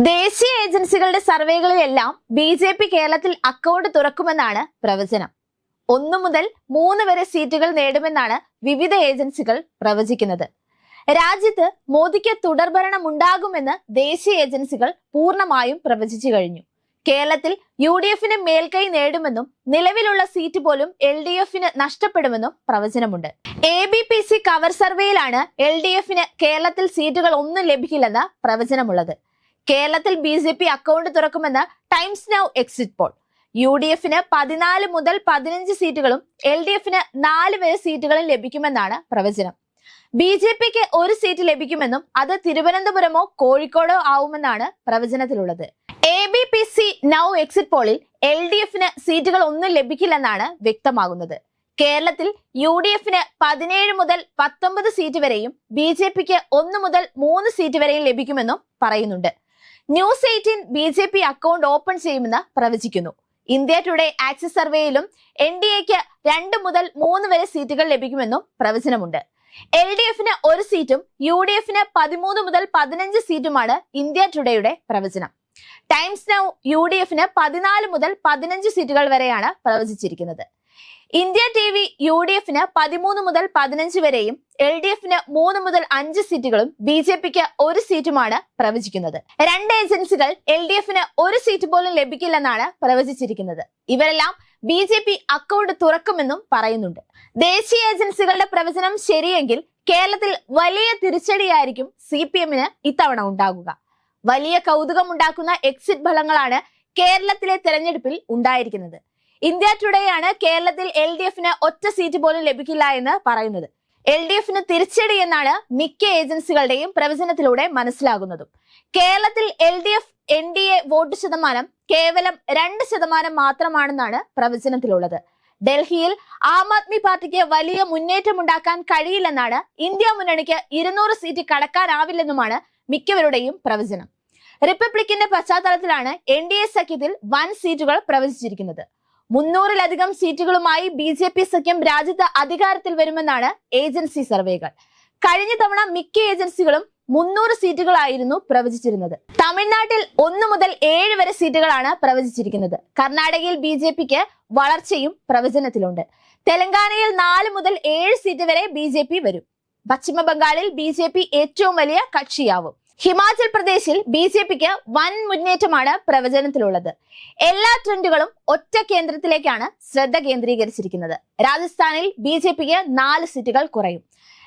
ദേശീയ ഏജൻസികളുടെ സർവേകളിലെല്ലാം ബി ജെ പി കേരളത്തിൽ അക്കൗണ്ട് തുറക്കുമെന്നാണ് പ്രവചനം. ഒന്നു മുതൽ മൂന്ന് വരെ സീറ്റുകൾ നേടുമെന്നാണ് വിവിധ ഏജൻസികൾ പ്രവചിക്കുന്നത്. രാജ്യത്ത് മോദിക്ക് തുടർഭരണം ഉണ്ടാകുമെന്ന് ദേശീയ ഏജൻസികൾ പൂർണമായും പ്രവചിച്ചു കഴിഞ്ഞു. കേരളത്തിൽ യു ഡി എഫിന് മേൽക്കൈ നേടുമെന്നും നിലവിലുള്ള സീറ്റ് പോലും എൽ ഡി എഫിന് നഷ്ടപ്പെടുമെന്നും പ്രവചനമുണ്ട്. A B P C cover സർവേയിലാണ് എൽ ഡി എഫിന് കേരളത്തിൽ സീറ്റുകൾ ഒന്നും ലഭിക്കില്ലെന്ന് പ്രവചനമുള്ളത്. കേരളത്തിൽ ബി ജെ പി അക്കൗണ്ട് തുറക്കുമെന്ന് Times Now exit poll U D എഫിന് പതിനാല് മുതൽ പതിനഞ്ച് സീറ്റുകളും എൽ ഡി എഫിന് നാല് വരെ സീറ്റുകളും ലഭിക്കുമെന്നാണ് പ്രവചനം. ബി ജെ പിക്ക് ഒരു സീറ്റ് ലഭിക്കുമെന്നും അത് തിരുവനന്തപുരമോ കോഴിക്കോടോ ആവുമെന്നാണ് പ്രവചനത്തിലുള്ളത്. A B P C Now exit പോളിൽ L D എഫിന് സീറ്റുകൾ ഒന്നും ലഭിക്കില്ലെന്നാണ് വ്യക്തമാകുന്നത്. കേരളത്തിൽ യു ഡി എഫിന് പതിനേഴ് മുതൽ പത്തൊമ്പത് സീറ്റ് വരെയും ബി ജെ പിക്ക് ഒന്ന് മുതൽ മൂന്ന് സീറ്റ് വരെയും ലഭിക്കുമെന്നും പറയുന്നുണ്ട്. News Eighteen B J P account open ചെയ്യുമെന്ന് പ്രവചിക്കുന്നു. ഇന്ത്യ ടുഡേ ആക്സിസ് സർവേയിലും എൻ ഡി എക്ക് രണ്ട് മുതൽ മൂന്ന് വരെ സീറ്റുകൾ ലഭിക്കുമെന്നും പ്രവചനമുണ്ട്. എൽ ഡി എഫിന് ഒരു സീറ്റും യു ഡി എഫിന് പതിമൂന്ന് മുതൽ പതിനഞ്ച് സീറ്റുമാണ് ഇന്ത്യ ടുഡേയുടെ പ്രവചനം. ടൈംസ് നൗ യു ഡി എഫിന് പതിനാല് മുതൽ പതിനഞ്ച് സീറ്റുകൾ വരെയാണ് പ്രവചിച്ചിരിക്കുന്നത്. India T V U D എഫിന് പതിമൂന്ന് മുതൽ പതിനഞ്ച് വരെയും എൽ ഡി എഫിന് മൂന്ന് മുതൽ അഞ്ച് സീറ്റുകളും ബി ജെ പിക്ക് ഒരു സീറ്റുമാണ് പ്രവചിക്കുന്നത്. രണ്ട് ഏജൻസികൾ എൽ ഡി എഫിന് ഒരു സീറ്റ് പോലും ലഭിക്കില്ലെന്നാണ് പ്രവചിച്ചിരിക്കുന്നത്. ഇവരെല്ലാം ബി ജെ പി അക്കൗണ്ട് തുറക്കുമെന്നും പറയുന്നുണ്ട്. ദേശീയ ഏജൻസികളുടെ പ്രവചനം ശരിയെങ്കിൽ കേരളത്തിൽ വലിയ തിരിച്ചടിയായിരിക്കും സി പി എമ്മിന് ഇത്തവണ ഉണ്ടാകുക. വലിയ കൗതുകം ഉണ്ടാക്കുന്ന എക്സിറ്റ് ഫലങ്ങളാണ് കേരളത്തിലെ തെരഞ്ഞെടുപ്പിൽ ഉണ്ടായിരിക്കുന്നത്. ഇന്ത്യ ടുഡേ ആണ് കേരളത്തിൽ എൽ ഡി എഫിന് ഒറ്റ സീറ്റ് പോലും ലഭിക്കില്ല എന്ന് പറയുന്നത്. എൽ ഡി എഫിന് തിരിച്ചടി എന്നാണ് മിക്ക ഏജൻസികളുടെയും പ്രവചനത്തിലൂടെ മനസ്സിലാകുന്നതും. കേരളത്തിൽ L D F N D A vote ശതമാനം കേവലം രണ്ട് ശതമാനം മാത്രമാണെന്നാണ് പ്രവചനത്തിലുള്ളത്. ഡൽഹിയിൽ ആം ആദ്മി പാർട്ടിക്ക് വലിയ മുന്നേറ്റം ഉണ്ടാക്കാൻ കഴിയില്ലെന്നാണ് ഇന്ത്യ മുന്നണിക്ക് ഇരുന്നൂറ് സീറ്റ് കടക്കാനാവില്ലെന്നുമാണ് മിക്കവരുടെയും പ്രവചനം. റിപ്പബ്ലിക്കിന്റെ പശ്ചാത്തലത്തിലാണ് എൻ ഡി എ സഖ്യത്തിൽ വൻ സീറ്റുകൾ പ്രവചിച്ചിരിക്കുന്നത്. മുന്നൂറിലധികം സീറ്റുകളുമായി ബി ജെ പി സഖ്യം രാജ്യത്ത് അധികാരത്തിൽ വരുമെന്നാണ് ഏജൻസി സർവേകൾ. കഴിഞ്ഞ തവണ മിക്ക ഏജൻസികളും മുന്നൂറ് സീറ്റുകളായിരുന്നു പ്രവചിച്ചിരുന്നത്. തമിഴ്നാട്ടിൽ ഒന്ന് മുതൽ ഏഴ് വരെ സീറ്റുകളാണ് പ്രവചിച്ചിരിക്കുന്നത്. കർണാടകയിൽ ബി ജെ പിക്ക് വളർച്ചയും പ്രവചനത്തിലുണ്ട്. തെലങ്കാനയിൽ നാല് മുതൽ ഏഴ് സീറ്റ് വരെ ബി ജെ പി വരും. പശ്ചിമ ബംഗാളിൽ ബി ജെ പി ഏറ്റവും വലിയ കക്ഷിയാവും. ഹിമാചൽ പ്രദേശിൽ ബി ജെ പിക്ക് വൻ മുന്നേറ്റമാണ് പ്രവചനത്തിലുള്ളത്. എല്ലാ ട്രെൻഡുകളും ഒറ്റ കേന്ദ്രത്തിലേക്കാണ് ശ്രദ്ധ കേന്ദ്രീകരിച്ചിരിക്കുന്നത്. രാജസ്ഥാനിൽ ബി ജെ പിക്ക് നാല് സീറ്റുകൾ കുറയും.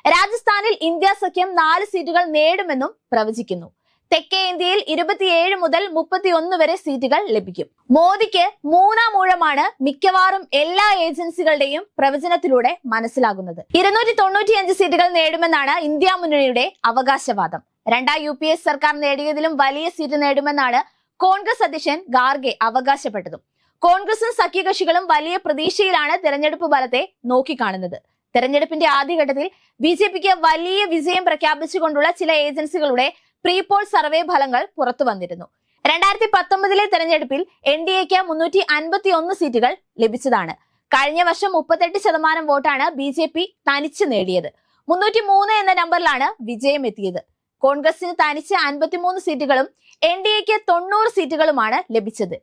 രാജസ്ഥാനിൽ ഇന്ത്യ സഖ്യം നാല് സീറ്റുകൾ നേടുമെന്നും പ്രവചിക്കുന്നു. തെക്കേ ഇന്ത്യയിൽ ഇരുപത്തിയേഴ് മുതൽ മുപ്പത്തിയൊന്ന് വരെ സീറ്റുകൾ ലഭിക്കും. മോദിക്ക് മൂന്നാം ഊഴമാണ് മിക്കവാറും എല്ലാ ഏജൻസികളുടെയും പ്രവചനത്തിലൂടെ മനസ്സിലാകുന്നത്. ഇരുന്നൂറ്റി തൊണ്ണൂറ്റിയഞ്ച് സീറ്റുകൾ നേടുമെന്നാണ് ഇന്ത്യ മുന്നണിയുടെ അവകാശവാദം. രണ്ടാം യു പി എസ് സർക്കാർ നേടിയതിലും വലിയ സീറ്റ് നേടുമെന്നാണ് കോൺഗ്രസ് അധ്യക്ഷൻ ഗാർഗെ അവകാശപ്പെട്ടതും. കോൺഗ്രസും സഖ്യകക്ഷികളും വലിയ പ്രതീക്ഷയിലാണ് തെരഞ്ഞെടുപ്പ് ഫലത്തെ നോക്കിക്കാണുന്നത്. തെരഞ്ഞെടുപ്പിന്റെ ആദ്യഘട്ടത്തിൽ ബി ജെ പിക്ക് വലിയ വിജയം പ്രഖ്യാപിച്ചുകൊണ്ടുള്ള ചില ഏജൻസികളുടെ പ്രീപോൾ സർവേ ഫലങ്ങൾ പുറത്തു വന്നിരുന്നു. രണ്ടായിരത്തി പത്തൊമ്പതിലെ തെരഞ്ഞെടുപ്പിൽ എൻ ഡി എക്ക് മുന്നൂറ്റി അൻപത്തി ഒന്ന് സീറ്റുകൾ ലഭിച്ചതാണ്. കഴിഞ്ഞ വർഷം മുപ്പത്തെട്ട് ശതമാനം വോട്ടാണ് ബി ജെ പി തനിച്ച് നേടിയത്. മുന്നൂറ്റി മൂന്ന് എന്ന നമ്പറിലാണ് വിജയം എത്തിയത്. കോൺഗ്രസിന് തനിച്ച് അൻപത്തിമൂന്ന് സീറ്റുകളും എൻ ഡി എക്ക് തൊണ്ണൂറ് സീറ്റുകളുമാണ് ലഭിച്ചത്.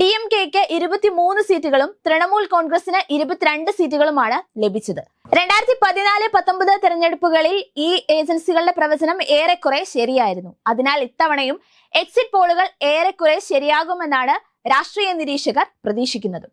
ഡി എം കെക്ക് ഇരുപത്തിമൂന്ന് സീറ്റുകളും തൃണമൂൽ കോൺഗ്രസിന് ഇരുപത്തിരണ്ട് സീറ്റുകളുമാണ് ലഭിച്ചത്. രണ്ടായിരത്തി പതിനാല് പത്തൊമ്പത് തെരഞ്ഞെടുപ്പുകളിൽ ഈ ഏജൻസികളുടെ പ്രവചനം ഏറെക്കുറെ ശരിയായിരുന്നു. അതിനാൽ ഇത്തവണയും എക്സിറ്റ് പോളുകൾ ഏറെക്കുറെ ശരിയാകുമെന്നാണ് രാഷ്ട്രീയ നിരീക്ഷകർ പ്രതീക്ഷിക്കുന്നത്.